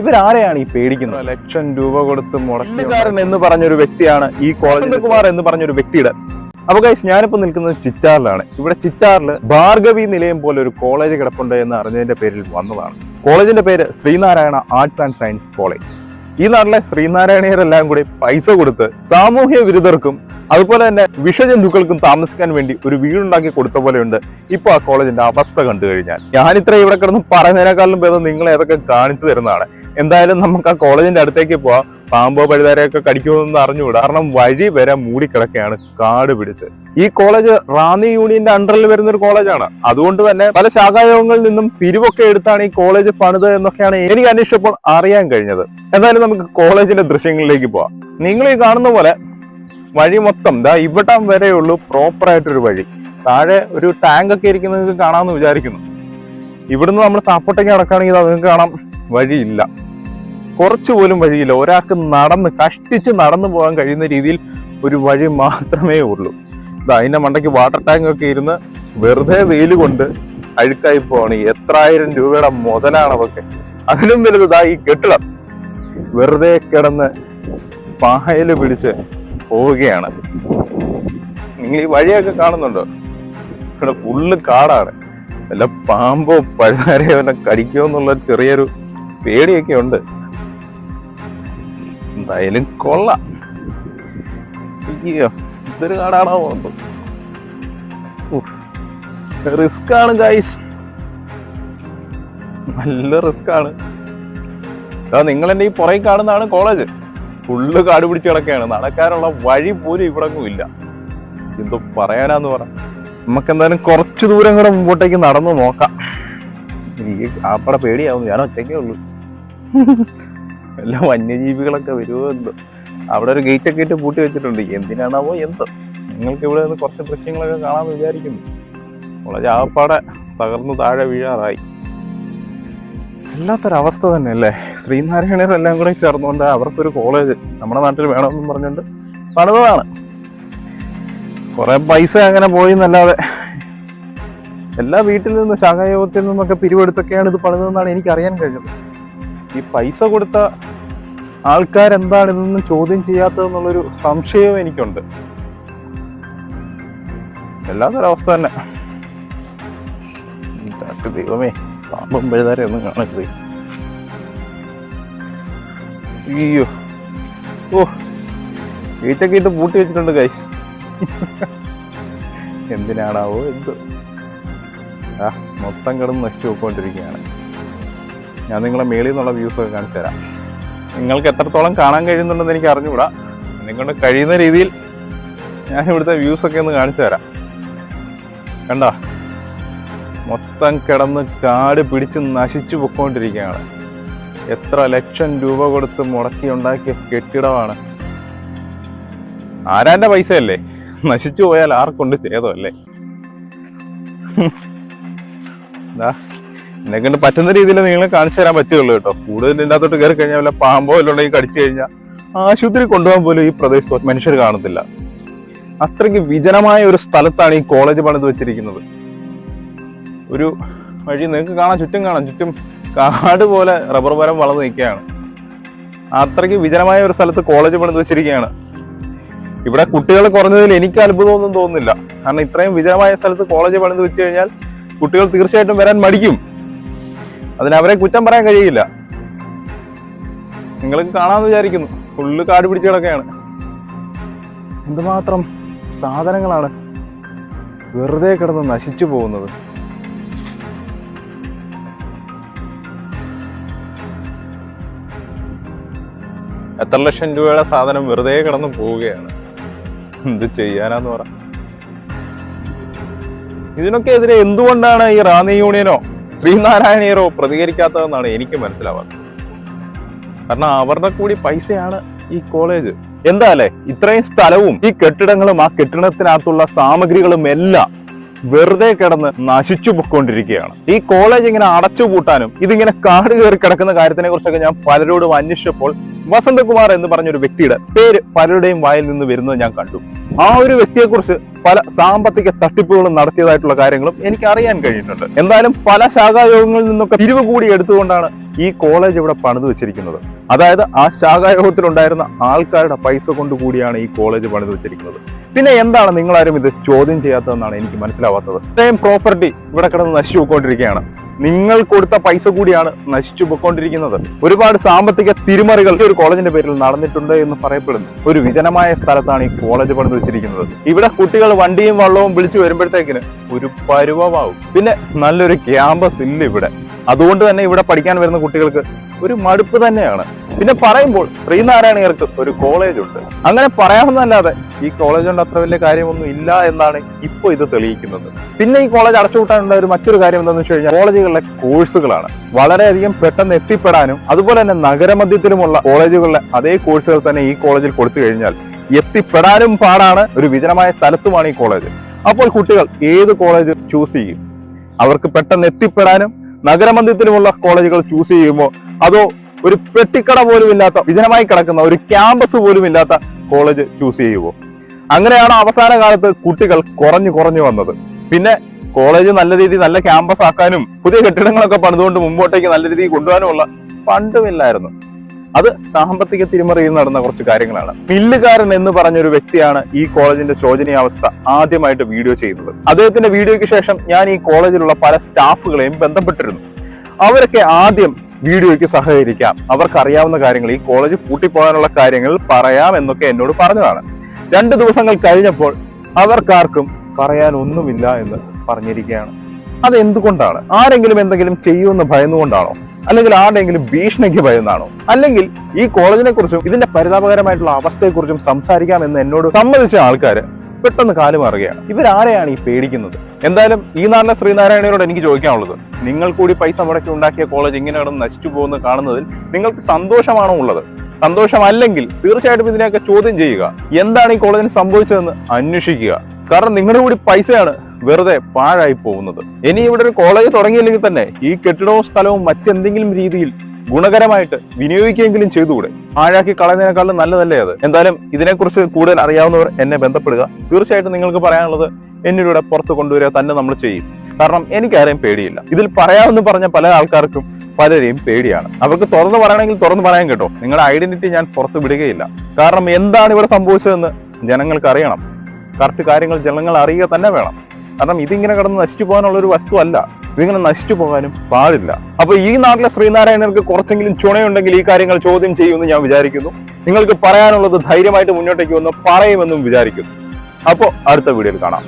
ഇവരാരെയാണ് ഈ പേടിക്കുന്നത്? ലക്ഷം രൂപ കൊടുത്ത് മുടക്കാരൻ എന്ന് പറഞ്ഞൊരു വ്യക്തിയാണ് ഈ കോളേജ് കുമാർ എന്ന് പറഞ്ഞൊരു വ്യക്തിയുടെ. അപ്പൊ ഗൈസ് ഞാനിപ്പോ നിൽക്കുന്നത് ചിറ്റാറിലാണ്. ഇവിടെ ചിറ്റാറിൽ ഭാർഗവി നിലയം പോലെ ഒരു കോളേജ് കിടപ്പുണ്ട് എന്ന് അറിഞ്ഞതിന്റെ പേരിൽ വന്നതാണ്. കോളേജിന്റെ പേര് Sreenarayana arts and science college ഈ നാട്ടിലെ ശ്രീനാരായണീയരെല്ലാം കൂടി പൈസ കൊടുത്ത് സാമൂഹ്യ വിരുദ്ധർക്കും അതുപോലെ തന്നെ വിഷജന്തുക്കൾക്കും താമസിക്കാൻ വേണ്ടി ഒരു വീടുണ്ടാക്കി കൊടുത്ത പോലെയുണ്ട്. ഇപ്പൊ ആ കോളേജിന്റെ അവസ്ഥ കണ്ടു കഴിഞ്ഞാൽ. ഞാൻ ഞാനിത്ര ഇവിടെ കിടന്ന് പറയുന്നതിനേക്കാളും ഭേദം നിങ്ങൾ ഏതൊക്കെ കാണിച്ചു തരുന്നതാണ്. എന്തായാലും നമുക്ക് ആ കോളേജിന്റെ അടുത്തേക്ക് പോവാം. പാമ്പോ പഴുതാരയൊക്കെ കടിക്കുമെന്ന് അറിഞ്ഞുകൂടാ. കാരണം വഴി വരെ മൂടിക്കിടക്കുകയാണ് കാട് പിടിച്ച്. ഈ കോളേജ് റാന്നി യൂണിയന്റെ അണ്ടറിൽ വരുന്ന ഒരു കോളേജാണ്. അതുകൊണ്ട് തന്നെ പല ശാഖായോഗങ്ങളിൽ നിന്നും പിരിവൊക്കെ എടുത്താണ് ഈ കോളേജ് പണിത് എന്നൊക്കെയാണ് എനിക്ക് അന്വേഷിച്ചപ്പോൾ അറിയാൻ കഴിഞ്ഞത്. എന്തായാലും നമുക്ക് കോളേജിന്റെ ദൃശ്യങ്ങളിലേക്ക് പോവാം. നിങ്ങൾ ഈ കാണുന്ന പോലെ വഴി മൊത്തം ദാ ഇവിടം വരെയുള്ളൂ പ്രോപ്പർ ആയിട്ടൊരു വഴി. താഴെ ഒരു ടാങ്ക് ഒക്കെ ഇരിക്കുന്നത് നിങ്ങൾക്ക് കാണാമെന്ന് വിചാരിക്കുന്നു. ഇവിടുന്ന് നമ്മൾ താപ്പോട്ടേക്ക് നടക്കുകയാണെങ്കിൽ അത് നിങ്ങൾക്ക് കാണാം. വഴിയില്ല. കുറച്ചു പോലും വഴിയില്ല. ഒരാൾക്ക് നടന്ന് കഷ്ടിച്ച് നടന്നു പോകാൻ കഴിയുന്ന രീതിയിൽ ഒരു വഴി മാത്രമേ ഉള്ളൂ. ഇതാ അതിന്റെ മണ്ടയ്ക്ക് വാട്ടർ ടാങ്ക് ഒക്കെ ഇരുന്ന് വെറുതെ വെയിൽ കൊണ്ട് അഴുക്കായി പോവാണ്. എത്രായിരം രൂപയുടെ മുതലാണ് അതൊക്കെ. അതിലും വലുത് ഈ കെട്ടിടം. വെറുതെ കിടന്ന് പായൽ പിടിച്ച് പോവുകയാണ്. നിങ്ങൾ ഈ വഴിയൊക്കെ കാണുന്നുണ്ടോ? ഇവിടെ ഫുള്ള് കാടാണ്. വല്ല പാമ്പോ പഴുതാരയോ വല്ല കടിക്കോ എന്നുള്ള ചെറിയൊരു പേടിയൊക്കെ ഉണ്ട്. എന്തായാലും കൊള്ളാം. ഇതൊരു കാടാണോ? റിസ്ക് ആണ് ഗൈസ് നല്ല റിസ്ക് ആണ് നിങ്ങൾ എന്റെ ഈ പുറകെ കാണുന്നതാണ് കോളേജ്. ഫുള്ള് കാട് പിടിച്ച് കിടക്കുകയാണ്. നടക്കാനുള്ള വഴി പോലും ഇവിടെങ്ങും ഇല്ല. എന്തോ പറയാനാന്ന് പറ. നമുക്ക് എന്തായാലും കുറച്ച് ദൂരം കൂടെ മുമ്പോട്ടേക്ക് നടന്നു നോക്കാം. എനിക്ക് ആപ്പടെ പേടിയാവും ഞാൻ ഒറ്റയ്ക്കേ ഉള്ളൂ. എല്ലാ വന്യജീവികളൊക്കെ വരുമോ എന്തോ. അവിടെ ഒരു ഗേറ്റ് ഒക്കെ ഇട്ട് പൂട്ടി വെച്ചിട്ടുണ്ട്. എന്തിനാണാവോ എന്ത്. നിങ്ങൾക്ക് ഇവിടെ നിന്ന് കുറച്ച് ദൃശ്യങ്ങളൊക്കെ കാണാമെന്ന് വിചാരിക്കുന്നു. വളരെ ആപ്പാടെ തകർന്നു താഴെ വീഴാറായി. വല്ലാത്തൊരവസ്ഥ തന്നെയല്ലേ? ശ്രീനാരായണരെല്ലാം കൂടെ ചേർന്നുകൊണ്ട് അവർക്കൊരു കോളേജ് നമ്മുടെ നാട്ടിൽ വേണമെന്നും പറഞ്ഞുകൊണ്ട് പണിതാണ് കുറേ പൈസ അങ്ങനെ പോയി എന്നല്ലാതെ എല്ലാ വീട്ടിൽ നിന്ന് ശാഖായോഗത്തിൽ നിന്നൊക്കെ പിരിവെടുത്തൊക്കെയാണ് ഇത് പണിതെന്നാണ് എനിക്ക് അറിയാൻ കഴിഞ്ഞത്. ഈ പൈസ കൊടുത്ത ആൾക്കാരെന്താണ് ഇതൊന്നും ചോദ്യം ചെയ്യാത്തതെന്നുള്ളൊരു സംശയവും എനിക്കുണ്ട്. വല്ലാത്തൊരവസ്ഥ തന്നെ. ദൈവമേ. പാമ്പും പഴുതാരെ ഒന്നും കാണരുത് അയ്യോ. ഓ. ഗേറ്റൊക്കെ ഇട്ട് പൂട്ടി വെച്ചിട്ടുണ്ട് ഗൈസ് എന്തിനാണാവോ എന്ത് ആ മൊത്തം കിടന്ന് നശിച്ചു പോയിക്കൊണ്ടിരിക്കുകയാണ്. ഞാൻ നിങ്ങളെ മേളിൽ നിന്നുള്ള വ്യൂസ് ഒക്കെ കാണിച്ചു തരാം. നിങ്ങൾക്ക് എത്രത്തോളം കാണാൻ കഴിയുന്നുണ്ടെന്ന് എനിക്ക് അറിഞ്ഞുകൂടാ. നിങ്ങളുടെ കഴിയുന്ന രീതിയിൽ ഞാൻ ഇവിടുത്തെ വ്യൂസ് ഒക്കെ ഒന്ന് കാണിച്ചു തരാം. കണ്ടോ? മൊത്തം കിടന്ന് കാട് പിടിച്ച് നശിച്ചു പൊക്കോണ്ടിരിക്കുകയാണ്. എത്ര ലക്ഷം രൂപ കൊടുത്ത് മുടക്കി ഉണ്ടാക്കിയ കെട്ടിടമാണ്. ആരാന്റെ പൈസയല്ലേ? നശിച്ചു പോയാൽ ആർക്കൊണ്ട് ചെയ്തല്ലേ എന്നെ കൊണ്ട് പറ്റുന്ന രീതിയിൽ നിങ്ങൾ കാണിച്ചു തരാൻ പറ്റുള്ളൂ കേട്ടോ. കൂടുതൽ ഇതിന്റെ അകത്തോട്ട് കയറി കഴിഞ്ഞാൽ വല്ല പാമ്പോ വല്ല ഉണ്ടെങ്കിൽ കടിച്ചു കഴിഞ്ഞാൽ ആശുപത്രി കൊണ്ടുപോകാൻ പോലും ഈ പ്രദേശത്ത് മനുഷ്യർ കാണത്തില്ല. അത്രയ്ക്ക് വിജനമായ ഒരു സ്ഥലത്താണ് ഈ കോളേജ് പണിത് വെച്ചിരിക്കുന്നത്. ഒരു വഴി നിങ്ങൾക്ക് കാണാം ചുറ്റും കാണാം. ചുറ്റും കാട് പോലെ റബ്ബർ മരം വളർന്നു നിൽക്കുകയാണ്. അത്രയ്ക്ക് വിജനമായ ഒരു സ്ഥലത്ത് കോളേജ് പണിത് വെച്ചിരിക്കുകയാണ്. ഇവിടെ കുട്ടികൾ കുറഞ്ഞതിൽ എനിക്ക് അത്ഭുതമൊന്നും തോന്നുന്നില്ല. കാരണം ഇത്രയും വിജനമായ സ്ഥലത്ത് കോളേജ് പണിത് വെച്ച് കഴിഞ്ഞാൽ കുട്ടികൾ തീർച്ചയായിട്ടും വരാൻ മടിക്കും. അതിനവരെ കുറ്റം പറയാൻ കഴിയില്ല. നിങ്ങൾക്ക് കാണാമെന്ന് വിചാരിക്കുന്നു. ഫുള്ള് കാട് പിടിച്ച് കിടക്കുകയാണ്. എന്തുമാത്രം സാധനങ്ങളാണ് വെറുതെ കിടന്ന് നശിച്ചു പോകുന്നത്. എത്ര ലക്ഷം രൂപയുടെ സാധനം വെറുതെ കിടന്ന് പോവുകയാണ്. എന്ത് ചെയ്യാനാന്ന് പറ. ഇതിനൊക്കെ എതിരെ എന്തുകൊണ്ടാണ് ഈ റാന്നി യൂണിയനോ ശ്രീനാരായണീയറോ പ്രതികരിക്കാത്തതെന്നാണ് എനിക്ക് മനസ്സിലാവാത്തത്. കാരണം അവരുടെ കൂടി പൈസയാണ് ഈ കോളേജ്. എന്താ ഇത്രയും സ്ഥലവും ഈ കെട്ടിടങ്ങളും ആ കെട്ടിടത്തിനകത്തുള്ള സാമഗ്രികളും എല്ലാം വെറുതെ കിടന്ന് നശിച്ചു പൊക്കൊണ്ടിരിക്കുകയാണ് ഈ കോളേജ് ഇങ്ങനെ അടച്ചു പൂട്ടാനും ഇതിങ്ങനെ കാട് കയറി കിടക്കുന്ന കാര്യത്തിനെ കുറിച്ചൊക്കെ ഞാൻ പലരോടും അന്വേഷിച്ചപ്പോൾ വസന്തകുമാർ എന്ന് പറഞ്ഞ ഒരു വ്യക്തിയുടെ പേര് പലരുടെയും വായിൽ നിന്ന് വരുന്നത് ഞാൻ കണ്ടു. ആ ഒരു വ്യക്തിയെക്കുറിച്ച് പല സാമ്പത്തിക തട്ടിപ്പുകളും നടത്തിയതായിട്ടുള്ള കാര്യങ്ങളും എനിക്ക് അറിയാൻ കഴിഞ്ഞിട്ടുണ്ട്. എന്തായാലും പല ശാഖായോഗങ്ങളിൽ നിന്നൊക്കെ പിരിവ് കൂടി എടുത്തുകൊണ്ടാണ് ഈ കോളേജ് ഇവിടെ പണിത് വെച്ചിരിക്കുന്നത്. അതായത് ആ ശാഖായോഗത്തിലുണ്ടായിരുന്ന ആൾക്കാരുടെ പൈസ കൊണ്ട് കൂടിയാണ് ഈ കോളേജ് പണിത് വെച്ചിരിക്കുന്നത്. പിന്നെ എന്താണ് നിങ്ങളാരും ഇത് ചോദ്യം ചെയ്യാത്തതെന്നാണ് എനിക്ക് മനസ്സിലാവാത്തത്. ഇത്രയും പ്രോപ്പർട്ടി ഇവിടെ കിടന്ന് നശിച്ചു പോയിക്കൊണ്ടിരിക്കുകയാണ്. നിങ്ങൾ കൊടുത്ത പൈസ കൂടിയാണ് നശിച്ചു പോയിക്കൊണ്ടിരിക്കുന്നത്. ഒരുപാട് സാമ്പത്തിക തിരിമറികൾ ഈ ഒരു കോളേജിന്റെ പേരിൽ നടന്നിട്ടുണ്ട് എന്ന് പറയപ്പെടുന്നു. ഒരു വിജനമായ സ്ഥലത്താണ് ഈ കോളേജ് പണിത് വെച്ചിരിക്കുന്നത്. ഇവിടെ കുട്ടികൾ വണ്ടിയും വള്ളവും വിളിച്ചു വരുമ്പോഴത്തേക്കിന് ഒരു പരുവമാവും. പിന്നെ നല്ലൊരു ക്യാമ്പസ് ഇല്ല ഇവിടെ. അതുകൊണ്ട് തന്നെ ഇവിടെ പഠിക്കാൻ വരുന്ന കുട്ടികൾക്ക് ഒരു മടുപ്പ് തന്നെയാണ്. പിന്നെ പറയുമ്പോൾ ശ്രീനാരായണീയർക്ക് ഒരു കോളേജ് ഉണ്ട്. അങ്ങനെ പറയാമെന്നല്ലാതെ ഈ കോളേജ് കൊണ്ട് അത്ര വലിയ കാര്യമൊന്നും ഇല്ല എന്നാണ് ഇപ്പോൾ ഇത് തെളിയിക്കുന്നത്. പിന്നെ ഈ കോളേജ് അടച്ചുകൂട്ടാനുള്ള ഒരു മറ്റൊരു കാര്യം എന്താണെന്ന് വെച്ച് കഴിഞ്ഞാൽ കോളേജുകളിലെ കോഴ്സുകളാണ്. വളരെയധികം പെട്ടെന്ന് എത്തിപ്പെടാനും അതുപോലെ തന്നെ നഗരമധ്യത്തിലുമുള്ള കോളേജുകളിലെ അതേ കോഴ്സുകൾ തന്നെ ഈ കോളേജിൽ കൊടുത്തു കഴിഞ്ഞാൽ എത്തിപ്പെടാനും പാടാണ് ഒരു വിജനമായ സ്ഥലത്തുമാണ് ഈ കോളേജ് അപ്പോൾ കുട്ടികൾ ഏത് കോളേജ് ചൂസ് ചെയ്യും? അവർക്ക് പെട്ടെന്ന് എത്തിപ്പെടാനും നഗരമധ്യത്തിലുമുള്ള കോളേജുകൾ ചൂസ് ചെയ്യുമോ അതോ ഒരു പെട്ടിക്കട പോലും ഇല്ലാത്ത വിജനമായി കിടക്കുന്ന ഒരു ക്യാമ്പസ് പോലും ഇല്ലാത്ത കോളേജ് ചൂസ് ചെയ്യുമോ അങ്ങനെയാണ് അവസാന കാലത്ത് കുട്ടികൾ കുറഞ്ഞു കുറഞ്ഞു വന്നത്. പിന്നെ കോളേജ് നല്ല രീതിയിൽ നല്ല ക്യാമ്പസ് ആക്കാനും പുതിയ കെട്ടിടങ്ങളൊക്കെ പണിതുകൊണ്ട് മുമ്പോട്ടേക്ക് നല്ല രീതിയിൽ കൊണ്ടുപോകാനുമുള്ള ഫണ്ടുമില്ലായിരുന്നു അത് സാമ്പത്തിക തിരിമറിയിൽ നടന്ന കുറച്ച് കാര്യങ്ങളാണ്. മില്ലുകാരൻ എന്ന് പറഞ്ഞൊരു വ്യക്തിയാണ് ഈ കോളേജിന്റെ ശോചനീയാവസ്ഥ ആദ്യമായിട്ട് വീഡിയോ ചെയ്യുന്നത് അദ്ദേഹത്തിന്റെ വീഡിയോയ്ക്ക് ശേഷം ഞാൻ ഈ കോളേജിലുള്ള പല സ്റ്റാഫുകളെയും ബന്ധപ്പെട്ടിരുന്നു. അവരൊക്കെ ആദ്യം വീഡിയോയ്ക്ക് സഹകരിക്കാം. അവർക്ക് അറിയാവുന്ന കാര്യങ്ങൾ ഈ കോളേജ് പൂട്ടിപ്പോകാനുള്ള കാര്യങ്ങൾ പറയാം എന്നൊക്കെ എന്നോട് പറഞ്ഞതാണ്. രണ്ട് ദിവസങ്ങൾ കഴിഞ്ഞപ്പോൾ അവർക്കാർക്കും പറയാനൊന്നുമില്ല എന്ന് പറഞ്ഞിരിക്കുകയാണ്. അത് എന്തുകൊണ്ടാണ് ആരെങ്കിലും എന്തെങ്കിലും ചെയ്യുമെന്ന് ഭയന്നുകൊണ്ടാണോ? അല്ലെങ്കിൽ ആരുടെയെങ്കിലും ഭീഷണിക്ക് ഭയന്നാണോ? അല്ലെങ്കിൽ ഈ കോളേജിനെ കുറിച്ചും ഇതിന്റെ പരിതാപകരമായിട്ടുള്ള അവസ്ഥയെക്കുറിച്ചും സംസാരിക്കാമെന്ന് എന്നോട് സമ്മതിച്ച ആൾക്കാർ പെട്ടെന്ന് കാലുമാറുകയാണ് ഇവരാരെയാണ് ഈ പേടിക്കുന്നത്? എന്തായാലും ഈ നാളിലെ ശ്രീനാരായണയോട് എനിക്ക് ചോദിക്കാനുള്ളത് നിങ്ങൾ കൂടി പൈസ മുടക്കി ഉണ്ടാക്കിയ കോളേജ് ഇങ്ങനെ നശിച്ചു പോകുന്നത് കാണുന്നതിൽ നിങ്ങൾക്ക് സന്തോഷമാണോ ഉള്ളത്? സന്തോഷമല്ലെങ്കിൽ തീർച്ചയായിട്ടും ഇതിനെയൊക്കെ ചോദ്യം ചെയ്യുക എന്താണ് ഈ കോളേജിന് സംഭവിച്ചതെന്ന് അന്വേഷിക്കുക. കാരണം നിങ്ങളുടെ കൂടി പൈസയാണ് വെറുതെ പാഴായി പോകുന്നത്. ഇനി ഇവിടെ ഒരു കോളേജ് തുടങ്ങിയില്ലെങ്കിൽ തന്നെ ഈ കെട്ടിടവും സ്ഥലവും മറ്റെന്തെങ്കിലും രീതിയിൽ ഗുണകരമായിട്ട് വിനിയോഗിക്കുകയെങ്കിലും ചെയ്തുകൂടെ? പാഴാക്കി കളയുന്നതിനേക്കാളും നല്ലതല്ലേ അത്? എന്തായാലും ഇതിനെക്കുറിച്ച് കൂടുതൽ അറിയാവുന്നവർ എന്നെ ബന്ധപ്പെടുക. തീർച്ചയായിട്ടും നിങ്ങൾക്ക് പറയാനുള്ളത് എന്നിലൂടെ പുറത്ത് കൊണ്ടുവരിക തന്നെ നമ്മൾ ചെയ്യും. കാരണം എനിക്കാരെയും പേടിയില്ല. ഇതിൽ പറയാമെന്ന് പറഞ്ഞ പല ആൾക്കാർക്കും പലരെയും പേടിയാണ്. അവർക്ക് തുറന്നു പറയണമെങ്കിൽ തുറന്നു പറയാൻ കേട്ടോ. നിങ്ങളുടെ ഐഡന്റിറ്റി ഞാൻ പുറത്ത് വിടുകയില്ല. കാരണം എന്താണ് ഇവിടെ സംഭവിച്ചതെന്ന് ജനങ്ങൾക്ക് അറിയണം. കറക്റ്റ് കാര്യങ്ങൾ ജനങ്ങൾ അറിയുക തന്നെ വേണം. കാരണം ഇതിങ്ങനെ കിടന്ന് നശിച്ചു പോകാനുള്ള ഒരു വസ്തു അല്ല ഇതിങ്ങനെ നശിച്ചു പോകാനും പാടില്ല. അപ്പൊ ഈ നാട്ടിലെ ശ്രീനാരായണർക്ക് കുറച്ചെങ്കിലും ചുണയുണ്ടെങ്കിൽ ഈ കാര്യങ്ങൾ ചോദ്യം ചെയ്യുമെന്ന് ഞാൻ വിചാരിക്കുന്നു. നിങ്ങൾക്ക് പറയാനുള്ളത് ധൈര്യമായിട്ട് മുന്നോട്ടേക്ക് വന്ന് പറയുമെന്നും വിചാരിക്കുന്നു. അപ്പോൾ അടുത്ത വീഡിയോയിൽ കാണാം.